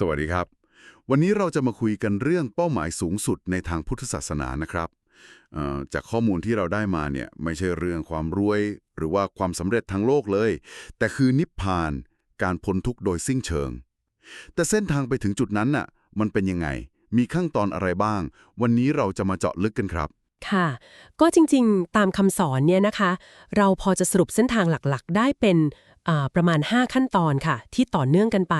สวัสดีครับ วันนี้เราจะมาคุยกันเรื่องเป้าหมายสูงสุดในทางพุทธศาสนานะครับจากข้อมูลที่เราได้มาเนี่ยไม่ใช่เรื่องความรวย หรือว่าความสำเร็จทางโลกเลย แต่คือนิพพานการพ้นทุกข์โดยสิ้นเชิง แต่เส้นทางไปถึงจุดนั้นน่ะมันเป็นยังไง มีขั้นตอนอะไรบ้าง วันนี้เราจะมาเจาะลึกกันครับ ค่ะ ก็จริงๆ ตามคำสอนเนี่ยนะคะ เราพอจะสรุปเส้นทางหลักๆ ได้เป็น ประมาณ 5 ขั้นตอนค่ะ ที่ต่อเนื่องกันไป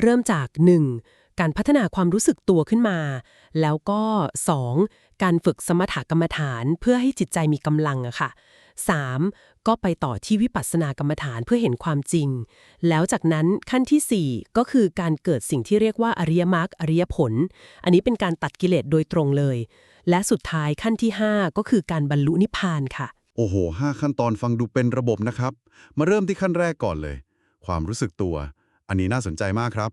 เริ่มจาก 1. การพัฒนาความรู้สึกตัวขึ้นมา แล้วก็ 2. การฝึกสมถกรรมฐานเพื่อให้จิตใจมีกำลังอะค่ะ 3. ก็ไปต่อที่วิปัสสนากรรมฐานเพื่อเห็นความจริง แล้วจากนั้นขั้นทีสี่4 ก็คือการเกิดสิ่งที่เรียกว่าอริยมรรคอริยผล อันนี้เป็นการตัดกิเลสโดยตรงเลย และสุดท้ายขั้นที่ 5 ก็คือการบรรลุนิพพานค่ะ โอ้โหห้าขั้นตอนฟังดูเป็นระบบนะครับ มาเริ่มที่ขั้นแรกก่อนเลย ความรู้สึกตัว อันนี้น่าสนใจมากครับ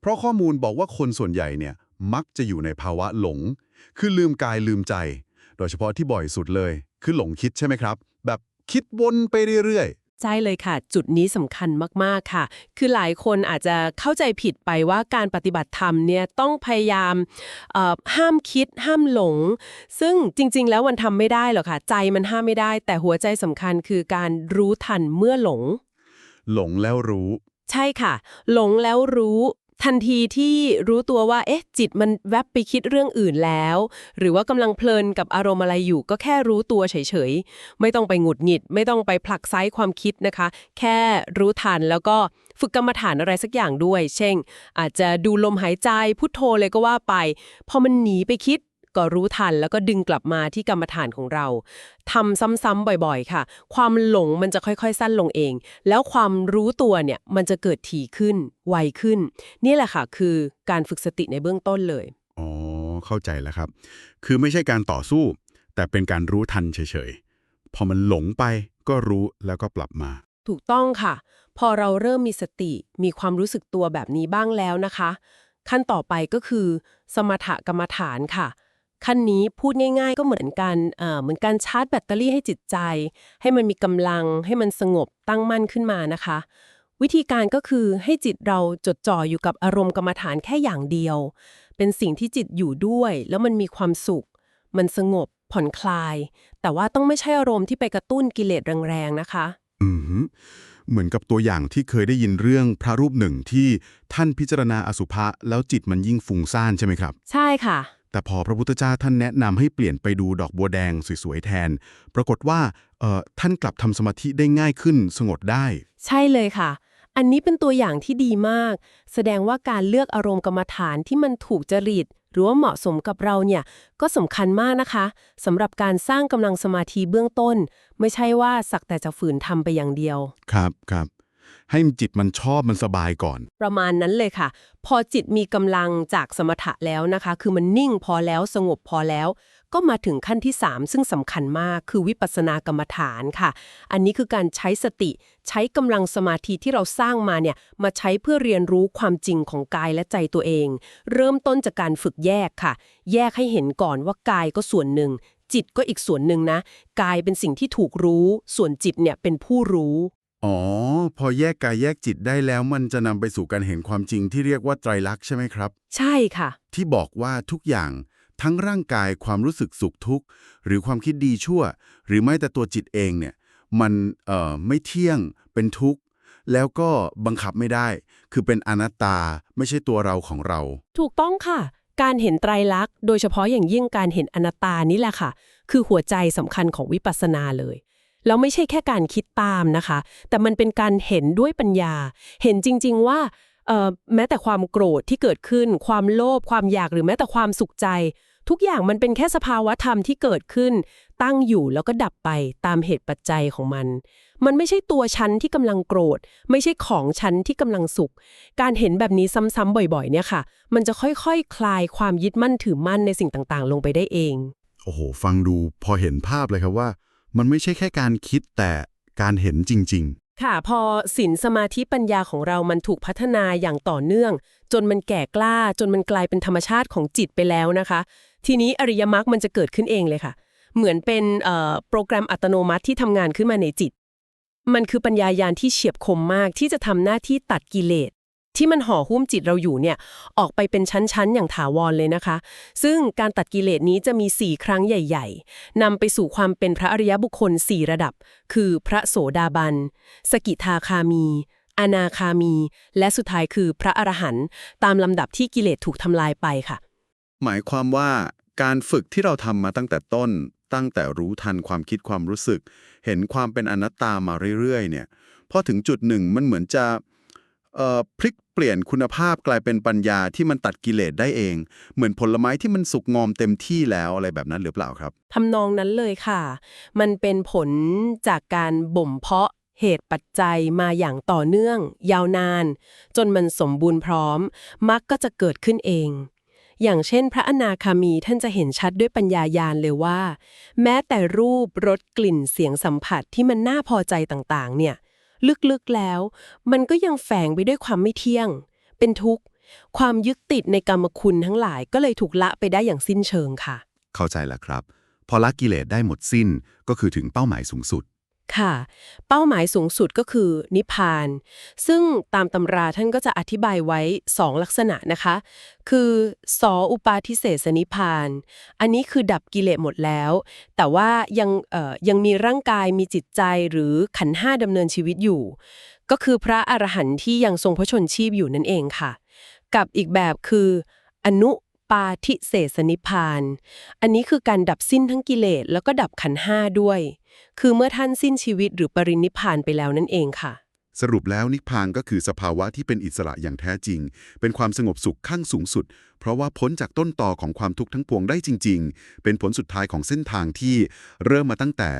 เพราะข้อมูลบอกว่าคนส่วนใหญ่เนี่ยมักจะอยู่ในภาวะหลง คือลืมกายลืมใจ โดยเฉพาะที่บ่อยสุดเลย คือหลงคิดใช่ไหมครับ แบบคิดวนไปเรื่อย ใช่เลยค่ะ จุดนี้สำคัญมากๆค่ะ คือหลายคนอาจจะเข้าใจผิดไปว่าการปฏิบัติธรรมเนี่ยต้องพยายามเอ่อห้ามคิด ห้ามหลง ซึ่งจริง ๆ แล้วมันทำไม่ได้หรอกค่ะ ใจมันห้ามไม่ได้ แต่หัวใจสำคัญคือการรู้ทันเมื่อหลงๆหลงแล้วรู้ ใช่ค่ะ หลงแล้วรู้ ทันทีที่รู้ตัวว่า เอ๊ะ จิตมันแวบไปคิดเรื่องอื่นแล้ว หรือว่ากำลังเพลินกับอารมณ์อะไรอยู่ ก็แค่รู้ตัวเฉยๆ ไม่ต้องไปหงุดหงิด ไม่ต้องไปผลักไซความคิดนะคะ แค่รู้ทันแล้วก็ฝึกกรรมฐานอะไรสักอย่างด้วย เช่น อาจจะดูลมหายใจพุทโธเลยก็ว่าไป พอมันหนีไปคิด ก็รู้ทันแล้วก็ดึงกลับมาที่กรรมฐานของเราทำซ้ำๆบ่อยๆ ค่ะ ความหลงมันจะค่อยๆ สั้นลงเอง แล้วความรู้ตัวเนี่ยมันจะเกิดถี่ขึ้น ไวขึ้น นี่แหละค่ะ คือการฝึกสติในเบื้องต้นเลยอ๋อเข้าใจแล้วครับ คือไม่ใช่การต่อสู้ แต่เป็นการรู้ทันเฉยๆพอมันหลงไปก็รู้แล้วก็ปรับมาถูกต้องค่ะ พอเราเริ่มมีสติมีความรู้สึกตัวแบบนี้บ้างแล้วนะคะ ขั้นต่อไปก็คือ สมถกรรมฐานค่ะ ขั้นนี้พูดง่าย ๆ ก็เหมือนกันเอ่อเหมือนการชาร์จแบตเตอรี่ให้จิตใจ ให้มันมีกำลัง ให้มันสงบตั้งมั่นขึ้นมานะคะ วิธีการก็คือให้จิตเราจดจ่ออยู่กับอารมณ์กรรมฐานแค่อย่างเดียว เป็นสิ่งที่จิตอยู่ด้วย แล้วมันมีความสุข มันสงบผ่อนคลาย แต่ว่าต้องไม่ใช่อารมณ์ที่ไปกระตุ้นกิเลสแรงๆนะคะอือหือเหมือนกับตัวอย่างที่เคยได้ยินเรื่องพระรูปหนึ่งที่ท่านพิจารณาอสุภะแล้วจิตมันยิ่งฟุ้งซ่านใช่ไหมครับ ใช่ค่ะ แต่พอพระพุทธเจ้าท่านแนะนำให้เปลี่ยนไปดูดอกบัวแดงสวยๆแทน ปรากฏว่าเอ่อท่านกลับทำสมาธิได้ง่ายขึ้นสงบได้ ใช่เลยค่ะ อันนี้เป็นตัวอย่างที่ดีมาก แสดงว่าการเลือกอารมณ์กรรมฐานที่มันถูกจริต หรือว่าเหมาะสมกับเราเนี่ยก็สำคัญมากนะคะสำหรับการสร้างกำลังสมาธิเบื้องต้น ไม่ใช่ว่าสักแต่จะฝืนทำไปอย่างเดียว ครับครับ ให้จิตมันชอบมันสบายก่อน ประมาณนั้นเลยค่ะ พอจิตมีกำลังจากสมถะแล้วนะคะ คือมันนิ่งพอแล้วสงบพอแล้ว ก็มาถึงขั้นที่ 3 ซึ่งสำคัญมากคือวิปัสสนากรรมฐานค่ะ อันนี้คือการใช้สติ ใช้กำลังสมาธิที่เราสร้างมาเนี่ยมาใช้เพื่อเรียนรู้ความจริงของกายและใจตัวเอง เริ่มต้นจากการฝึกแยกค่ะ แยกให้เห็นก่อนว่ากายก็ส่วนหนึ่งจิตก็อีกส่วนหนึ่งนะ กายเป็นสิ่งที่ถูกรู้ ส่วนจิตเนี่ยเป็นผู้รู้ อ๋อ พอแยกกายแยกจิตได้แล้วมันจะนำไปสู่การเห็นความจริงที่เรียกว่าไตรลักษณ์ใช่ไหมครับ ใช่ค่ะ ที่บอกว่าทุกอย่างทั้งร่างกายความรู้สึกสุขทุกข์ หรือความคิดดีชั่ว หรือแม้แต่ตัวจิตเองเนี่ย มันเอ่อไม่เที่ยงเป็นทุกข์ แล้วก็บังคับไม่ได้ คือเป็นอนัตตาไม่ใช่ตัวเราของเรา ถูกต้องค่ะ การเห็นไตรลักษณ์โดยเฉพาะอย่างยิ่งการเห็นอนัตตานี่แหละค่ะ คือหัวใจสำคัญของวิปัสสนาเลย แล้วไม่ใช่แค่การคิดตามนะคะ แต่มันเป็นการเห็นด้วยปัญญา เห็นจริง ๆว่าแม้แต่ความโกรธที่เกิดขึ้น ความโลภความอยากหรือแม้แต่ความสุขใจ ทุกอย่างมันเป็นแค่สภาวะธรรมที่เกิดขึ้น ตั้งอยู่แล้วก็ดับไปตามเหตุปัจจัยของมัน มันไม่ใช่ตัวฉันที่กำลังโกรธ ไม่ใช่ของฉันที่กำลังสุข การเห็นแบบนี้ซ้ำๆบ่อยๆ เนี่ยค่ะ มันจะค่อยๆคคลายความยึดมั่นถือมั่นในสิ่งต่างๆ ลงไปได้เอง โอ้โห ฟังดูพอเห็นภาพเลยครับว่า มันไม่ใช่แค่การคิดแต่การเห็นจริง ๆ ค่ะพอศีลสมาธิปัญญาของเรามันถูกพัฒนาอย่างต่อเนื่อง จนมันแก่กล้าจนมันกลายเป็นธรรมชาติของจิตไปแล้วนะคะ ทีนี้อริยมรรคมันจะเกิดขึ้นเองเลยค่ะ เหมือนเป็นโปรแกรมอัตโนมัติที่ทำงานขึ้นมาในจิต มันคือปัญญายาณที่เฉียบคมมากที่จะทำหน้าที่ตัดกิเลส ที่มันห่อหุ้มจิตเราอยู่เนี่ยออกไปเป็นชั้น ๆ อย่างถาวรเลยนะคะ ซึ่งการตัดกิเลสนี้จะมี 4 ครั้งใหญ่ ๆนำไปสู่ความเป็นพระอริยบุคคล 4 ระดับ คือพระโสดาบัน สกิทาคามี อนาคามี และสุดท้ายคือพระอรหันต์ตามลำดับที่กิเลสถูกทำลายไปค่ะ หมายความว่าการฝึกที่เราทำมาตั้งแต่ต้น ตั้งแต่รู้ทันความคิดความรู้สึก เห็นความเป็นอนัตตามาเรื่อยๆเนี่ยพอถึงจุดหนึ่งมันเหมือนจะ พลิกเปลี่ยนคุณภาพกลายเป็นปัญญาที่มันตัดกิเลสได้เอง เหมือนผลไม้ที่มันสุกงอมเต็มที่แล้วอะไรแบบนั้นหรือเปล่าครับทำนองนั้นเลยค่ะ มันเป็นผลจากการบ่มเพาะเหตุปัจจัยมาอย่างต่อเนื่อง ยาวนาน จนมันสมบูรณ์พร้อมมักก็จะเกิดขึ้นเอง อย่างเช่น พระอนาคามีท่านจะเห็นชัดด้วยปัญญายาณเลยว่า แม้แต่รูปรสกลิ่นเสียงสัมผัสที่มันน่าพอใจต่างๆ เนี่ย ลึกๆแล้ว มันก็ยังแฝงไปด้วยความไม่เที่ยง เป็นทุกข์ ความยึดติดในกรรมคุณทั้งหลายก็เลยถูกละไปได้อย่างสิ้นเชิงค่ะ เข้าใจแล้วครับ พอละกิเลสได้หมดสิ้นก็คือถึงเป้าหมายสูงสุด ค่ะ เป้าหมายสูงสุดก็คือนิพพาน ซึ่งตามตำราท่านก็จะอธิบายไว้ 2 ลักษณะนะคะ คือสออุปาทิเสสนิพาน อันนี้คือดับกิเลสหมดแล้ว แต่ว่ายังยังมีร่างกายมีจิตใจหรือขันห้าดำเนินชีวิตอยู่ ก็คือพระอรหันต์ที่ยังทรงพระชนชีพอยู่นั่นเองค่ะ กับอีกแบบคือ อนุ ปาทิเสสนิพพาน อันนี้คือการดับสิ้นทั้งกิเลสแล้วก็ดับขันธ์ห้าด้วย คือเมื่อท่านสิ้นชีวิตหรือปรินิพพานไปแล้วนั่นเองค่ะ สรุปแล้วนิพพานก็คือสภาวะที่เป็นอิสระอย่างแท้จริง เป็นความสงบสุขขั้นสูงสุด เพราะว่าพ้นจากต้นตอของความทุกข์ทั้งปวงได้จริง ๆ เป็นผลสุดท้ายของเส้นทางที่เริ่มมาตั้งแต่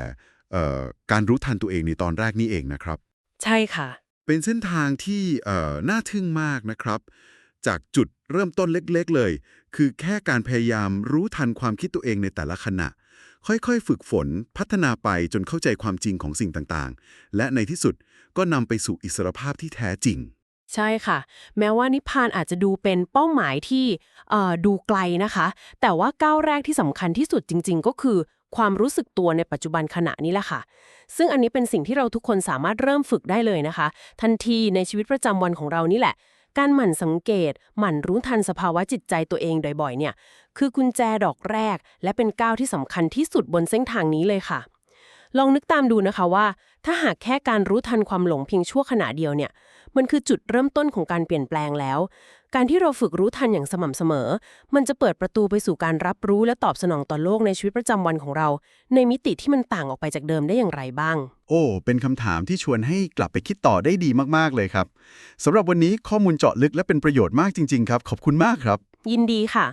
เอ่อการรู้ทันตัวเองในตอนแรกนี่เองนะครับ ใช่ค่ะ เป็นเส้นทางที่เอ่อน่าทึ่งมากนะครับ จากจุดเริ่มต้นเล็กๆเลย คือแค่การพยายามรู้ทันความคิดตัวเองในแต่ละขณะ ค่อยๆ ฝึกฝนพัฒนาไปจนเข้าใจความจริงของสิ่งต่างๆ และในที่สุดก็นำไปสู่อิสรภาพที่แท้จริง ใช่ค่ะ แม้ว่านิพพานอาจจะดูเป็นเป้าหมายที่ดูไกลนะคะ แต่ว่าก้าวแรกที่สำคัญที่สุดจริง ๆ ก็คือความรู้สึกตัวในปัจจุบันขณะนี้แหละค่ะ ซึ่งอันนี้เป็นสิ่งที่เราทุกคนสามารถเริ่มฝึกได้เลยนะคะ ทันทีในชีวิตประจำวันของเรานี่แหละ การหมั่นสังเกต หมั่นรู้ทันสภาวะจิตใจตัวเองบ่อยๆ เนี่ย คือกุญแจดอกแรก และเป็นก้าวที่สำคัญที่สุดบนเส้นทางนี้เลยค่ะ ลองนึกตามดูนะคะว่า ถ้าหากแค่การรู้ทันความหลงเพียงชั่วขณะเดียวเนี่ย มันคือจุดเริ่มต้นของการเปลี่ยนแปลงแล้ว การที่เราฝึกรู้ทันอย่างสม่ำเสมอ มันจะเปิดประตูไปสู่การรับรู้และตอบสนองต่อโลกในชีวิตประจำวันของเรา ในมิติที่มันต่างออกไปจากเดิมได้อย่างไรบ้าง โอ้ เป็นคำถามที่ชวนให้กลับไปคิดต่อได้ดีมากๆเลยครับสำหรับวันนี้ข้อมูลเจาะลึกและเป็นประโยชน์มากจริง ๆ ครับ ขอบคุณมากครับ ยินดีค่ะ